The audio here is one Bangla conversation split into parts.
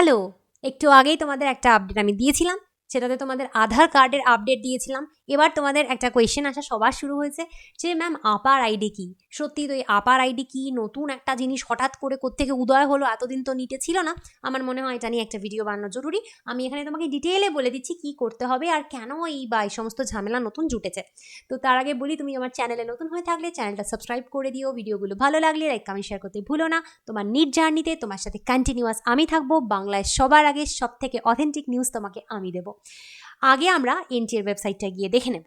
হ্যালো একটু আগেই তোমাদের একটা আপডেট আমি দিয়েছিলাম। সেটাতে তোমাদের আধার কার্ডের আপডেট দিয়েছিলাম। এবার তোমাদের একটা কোয়েশ্চেন আসা সবার শুরু হয়েছে যে ম্যাম আপার আইডি কি? সত্যি তো এই আপার আইডি কি? নতুন একটা জিনিস হঠাৎ করে কোত্থেকে উদয় হলো? এতদিন তো নিটে ছিল না। আমার মনে হয় এটা নিয়ে একটা ভিডিও বানানো জরুরি। আমি এখানে তোমাকে ডিটেলে বলে দিচ্ছি কি করতে হবে আর কেন এই বা এই সমস্ত ঝামেলা নতুন জুটেছে। তো তার আগে বলি, তুমি আমার চ্যানেলে নতুন হয়ে থাকলে চ্যানেলটা সাবস্ক্রাইব করে দিও। ভিডিওগুলো ভালো লাগলে লাইক কমেন্ট শেয়ার করতে ভুলো না। তোমার নিট জার্নিতে তোমার সাথে কন্টিনিউয়াস আমি থাকব। বাংলায় সবার আগে সব থেকে অথেন্টিক নিউজ তোমাকে আমি দেবো। আগে আমরা এনটিএর ওয়েবসাইটটা গিয়ে দেখে নেব।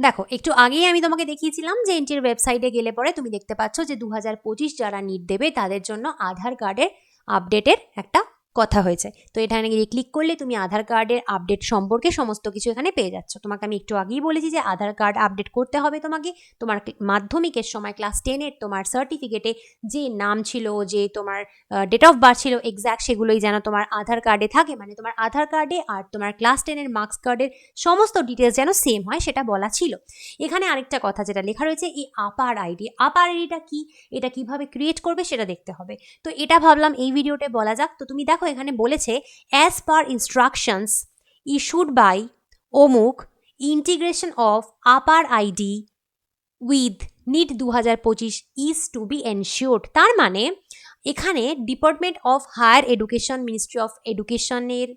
দেখো, একটু আগেই আমি তোমাকে দেখিয়েছিলাম যে এনটিএর ওয়েবসাইটে গেলে পরে তুমি দেখতে পাচ্ছ যে দু হাজার পঁচিশ যারা নিট দেবে তাদের জন্য আধার কার্ডের আপডেটের একটা কথা হয়েছে। তো এখানে গিয়ে ক্লিক করলে তুমি আধার কার্ডের আপডেট সম্পর্কে সমস্ত কিছু এখানে পেয়ে যাচ্ছ। তোমাকে আমি একটু আগেই বলেছি যে আধার কার্ড আপডেট করতে হবে তোমাকে। তোমার মাধ্যমিকের সময় ক্লাস টেনের তোমার সার্টিফিকেটে যে নাম ছিল, যে তোমার ডেট অফ বার্থ ছিল এক্স্যাক্ট সেগুলোই যেন তোমার আধার কার্ডে থাকে। মানে তোমার আধার কার্ডে আর তোমার ক্লাস টেনের মার্কস কার্ডের সমস্ত ডিটেলস যেন সেম হয় সেটা বলা ছিল। এখানে আরেকটা কথা যেটা লেখা রয়েছে, এই আপার আইডি আপার আইডিটা কি? এটা কীভাবে ক্রিয়েট করবে সেটা দেখতে হবে। তো এটা ভাবলাম এই ভিডিওতে বলা যাক। তো তুমি দেখো এখানে বলেছে as per instructions issued by অমুক integration of APAAR ID with NEET দু হাজার পঁচিশ ইজ টু বি এনশিওর্ড তার মানে এখানে department of higher education ministry of এডুকেশনের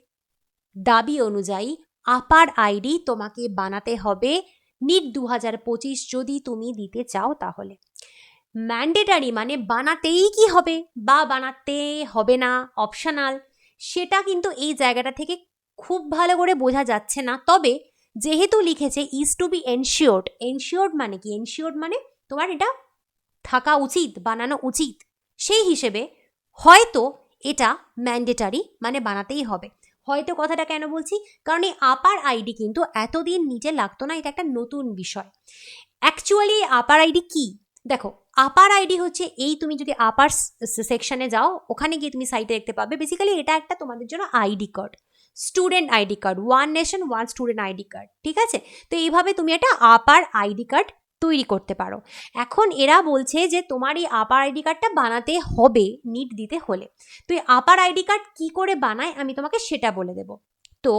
দাবি অনুযায়ী আপার আইডি তোমাকে বানাতে হবে নিট দু হাজার পঁচিশ যদি তুমি দিতে চাও তাহলে। ম্যান্ডেটারি মানে বানাতেই কি হবে বা বানাতে হবে না অপশনাল সেটা কিন্তু এই জায়গাটা থেকে খুব ভালো করে বোঝা যাচ্ছে না। তবে যেহেতু লিখেছে is to be ensured ensured মানে কি? এনশিওর্ড মানে তোমার এটা থাকা উচিত, বানানো উচিত। সেই হিসেবে হয়তো এটা ম্যান্ডেটারি মানে বানাতেই হবে। হয়তো কথাটা কেন বলছি? কারণ এই আপার আইডি কিন্তু এতদিন নিজে লাগতো না, এটা একটা নতুন বিষয়। অ্যাকচুয়ালি আপার আইডি কি? দেখো আপার আইডি হচ্ছে এই তুমি যদি আপার সেকশনে যাও, ওখানে গিয়ে তুমি সাইটে দেখতে পাবে বেসিক্যালি এটা একটা তোমাদের জন্য ID card student ID card one nation one student ID card ঠিক আছে? তো এইভাবে তুমি একটা আপার আইডি কার্ড তৈরি করতে পারো। এখন এরা বলছে যে তোমার এই আপার আইডি কার্ডটা বানাতে হবে নিট দিতে হলে। তো এই আপার আইডি কার্ড কি করে বানায় আমি তোমাকে সেটা বলে দেব। তো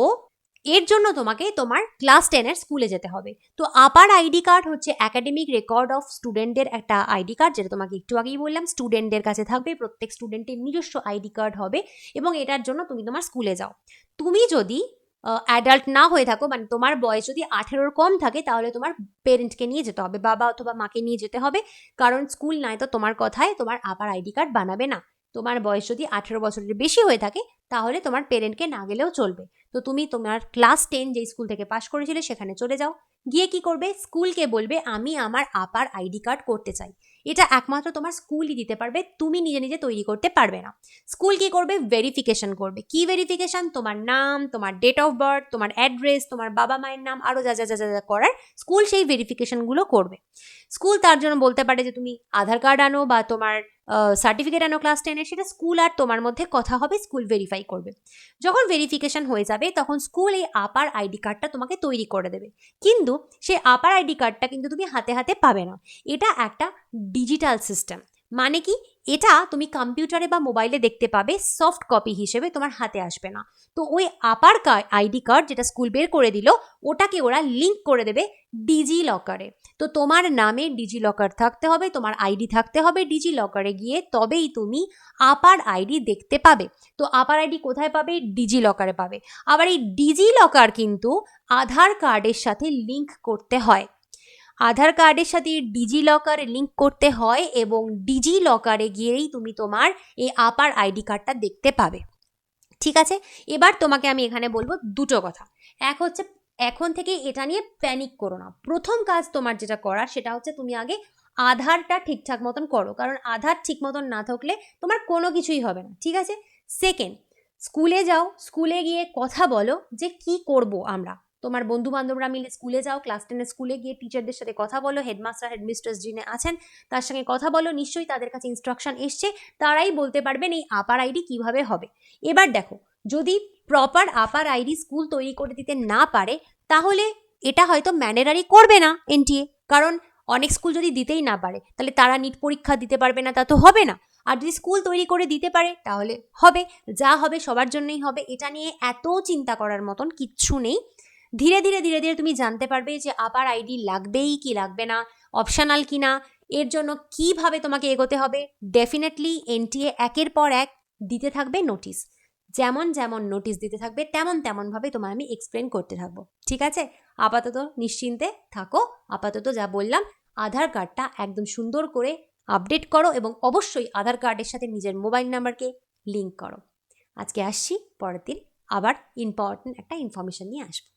এর জন্য তোমাকে তোমার ক্লাস টেনের স্কুলে যেতে হবে। তো আপার আইডি কার্ড হচ্ছে একাডেমিক রেকর্ড অফ স্টুডেন্টদের একটা আইডি কার্ড যেটা তোমাকে একটু আগেই বললাম স্টুডেন্টদের কাছে থাকবে, প্রত্যেক স্টুডেন্টের নিজস্ব আইডি কার্ড হবে এবং এটার জন্য তুমি তোমার স্কুলে যাও। তুমি যদি অ্যাডাল্ট না হয়ে থাকো মানে তোমার বয়স যদি আঠেরোর কম থাকে, তাহলে তোমার পেরেন্টকে নিয়ে যেতে হবে, বাবা অথবা মাকে নিয়ে যেতে হবে, কারণ স্কুল নাই তো তোমার কথায় তোমার আপার আইডি কার্ড বানাবে না। তোমার বয়স যদি আঠেরো বছরের বেশি হয়ে থাকে, তাহলে তোমার পেরেন্টকে না গেলেও চলবে। তো তুমি তোমার ক্লাস টেন যে স্কুল থেকে পাশ করেছিলে সেখানে চলে যাও। গিয়ে কি করবে? স্কুলকে বলবে, আমি আমার আপার আইডি কার্ড করতে চাই। এটা একমাত্র তোমার স্কুলই দিতে পারবে, তুমি নিজে নিজে তৈরি করতে পারবে না। স্কুল কি করবে? ভেরিফিকেশন করবে। কি ভেরিফিকেশন তোমার নাম, তোমার ডেট অফ বার্থ তোমার অ্যাড্রেস তোমার বাবা মায়ের নাম আরও যা যা যা যা যা করার স্কুল সেই ভেরিফিকেশনগুলো করবে। স্কুল তার জন্য বলতে পারে যে তুমি আধার কার্ড আনো বা তোমার সার্টিফিকেট আনো ক্লাস টেনে সেটা স্কুল আর তোমার মধ্যে কথা হবে, স্কুল ভেরিফাই করবে। যখন ভেরিফিকেশন হয়ে যাবে, তখন স্কুল এই আপার আইডি কার্ডটা তোমাকে তৈরি করে দেবে। কিন্তু সেই আপার আইডি কার্ডটা কিন্তু তুমি হাতে হাতে পাবে না। এটা একটা ডিজিটাল সিস্টেম মানে কি? এটা তুমি কম্পিউটারে বা মোবাইলে দেখতে পাবে সফট কপি হিসেবে তোমার হাতে আসবে না। তো ওই আপার আইডি কার্ড যেটা স্কুল বের করে দিল, ওটাকে ওরা লিঙ্ক করে দেবে ডিজি লকারে তো তোমার নামে ডিজি লকার থাকতে হবে, তোমার আইডি থাকতে হবে ডিজি লকারে গিয়ে, তবেই তুমি আপার আইডি দেখতে পাবে। তো আপার আইডি কোথায় পাবে? ডিজি লকারে পাবে। আবার এই ডিজি লকার কিন্তু আধার কার্ডের সাথে লিঙ্ক করতে হয়। আধার কার্ডের সাথে ডিজি লকার লিঙ্ক করতে হয় এবং ডিজি লকারে গিয়েই তুমি তোমার এই আপার আইডি কার্ডটা দেখতে পাবে। ঠিক আছে? এবার তোমাকে আমি এখানে বলব দুটো কথা। এক হচ্ছে, এখন থেকে এটা নিয়ে প্যানিক করো না। প্রথম কাজ তোমার যেটা করার, সেটা হচ্ছে তুমি আগে আধারটা ঠিকঠাক মতন করো। কারণ আধার ঠিক মতন না থাকলে তোমার কোনো কিছুই হবে না। ঠিক আছে? সেকেন্ড স্কুলে যাও। স্কুলে গিয়ে কথা বলো যে কি করব আমরা। তোমার বন্ধু বান্ধবরা মিলে স্কুলে যাও ক্লাস টেনের স্কুলে গিয়ে টিচারদের সাথে কথা বলো হেডমাস্টার হেডমিস্ট্রেস যিনি আছেন, তার সঙ্গে কথা বলো, নিশ্চয়ই তাদের কাছে ইনস্ট্রাকশন এসছে, তারাই বলতে পারবেন এই আপার আইডি কীভাবে হবে। এবার দেখো, যদি প্রপার আপার আইডি স্কুল তৈরি করে দিতে না পারে, তাহলে এটা হয়তো ম্যানেরারি করবে না এনটিএ কারণ অনেক স্কুল যদি দিতেই না পারে, তাহলে তারা নিট পরীক্ষা দিতে পারবে না, তা তো হবে না। আর যদি স্কুল তৈরি করে দিতে পারে, তাহলে হবে, যা হবে সবার জন্যই হবে, এটা নিয়ে এত চিন্তা করার মতন কিচ্ছু নেই। ধীরে ধীরে ধীরে ধীরে তুমি জানতে পারবে যে আবার আইডি লাগবেই কি লাগবে না অপশনাল কি না, এর জন্য কীভাবে তোমাকে এগোতে হবে। ডেফিনেটলি এনটিএ একের পর এক দিতে থাকবে নোটিশ যেমন যেমন নোটিশ দিতে থাকবে, তেমন তেমনভাবে তোমার আমি এক্সপ্লেন করতে থাকব। ঠিক আছে? আপাতত নিশ্চিন্তে থাকো। আপাতত যা বললাম, আধার কার্ডটা একদম সুন্দর করে আপডেট করো এবং অবশ্যই আধার কার্ডের সাথে নিজের মোবাইল নাম্বারকে লিঙ্ক করো। আজকে আসছি, পরের দিন আবার ইম্পর্টেন্ট একটা ইনফরমেশন নিয়ে আসব।